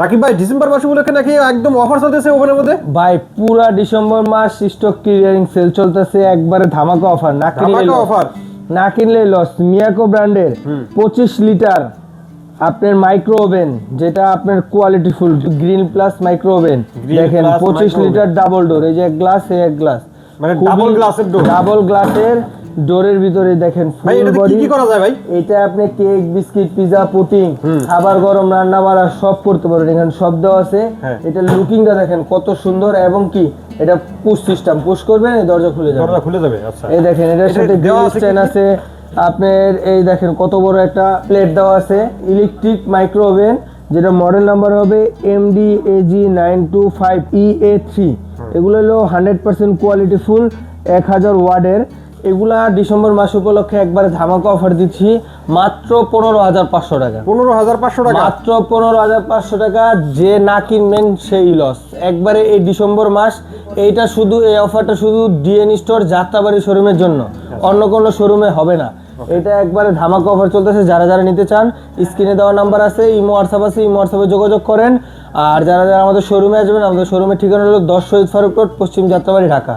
রাকিব ভাই ডিসেম্বর মাস উপলক্ষে নাকি একদম অফার চলতেছে ওভেনের মধ্যে? ভাই পুরা ডিসেম্বর মাস স্টক ক্লিয়ারিং সেল চলতেছে একবারে ধামাকা অফার না কিনলে অফার না কিনলে লস মিয়াকো ব্র্যান্ডের পঁচিশ লিটার আপনার মাইক্রো ওভেন যেটা আপনার quality full green plus micro oven দেখেন পঁচিশ লিটার ডাবল ডোর এই যে এক গ্লাস এক গ্লাস মানে glass এর door। ডাবল গ্লাসের ডোরের ভিতরে দেখেন ভাই ফুল বডি কি করা যায় ভাই? এটা আপনি কেক বিস্কিট পিজা পুটিং খাবার গরম রান্না বাড়া সব করতে পারবেন। এখানে সব দেওয়া আছে। হ্যাঁ। এটা লুকিংটা দেখেন কত সুন্দর এবং কি এটা পুশ সিস্টেম পুশ করবেন এই দরজা খুলে যাবে। দরজা খুলে যাবে আচ্ছা। এই দেখেন এটার সাথে দেওয়া গ্রিল আছে আপনার এই দেখেন কত বড় একটা প্লেট দেওয়া আছে। ইলেকট্রিক মাইক্রো ওভেন যেটা মডেল নাম্বার হবে M D A G nine two five E A three এগুলো হলো হান্ড্রেড পার্সেন্ট কোয়ালিটি ফুল এক হাজার ওয়ার্ডের এগুলা ডিসেম্বর মাস উপলক্ষে একবারে ধামাকা অফার দিচ্ছি। মাত্র পনেরো হাজার পাঁচশো টাকা। পনেরো হাজার পাঁচশো টাকা? মাত্র পনেরো হাজার পাঁচশো টাকা যে না কিনবেন সেই লস একবারে এই ডিসেম্বর মাস এইটা শুধু এই অফারটা শুধু ডিএন স্টোর যাত্রাবাড়ি শোরুমের জন্য। অন্য কোনো শোরুমে হবে না। এটা একবারে ধামাকা অফার চলতেছে। যারা যারা নিতে চান স্ক্রিনে দেওয়া নাম্বার আছে ইমো হোয়াটসঅ্যাপ আছে ইমো হোয়াটসঅ্যাপে যোগাযোগ করেন। আর যারা যারা আমাদের শোরুমে আসবেন আমাদের শোরুমের ঠিকানা হলো দশ শহীদ ফারুক রোড পশ্চিম যাত্রাবাড়ি ঢাকা।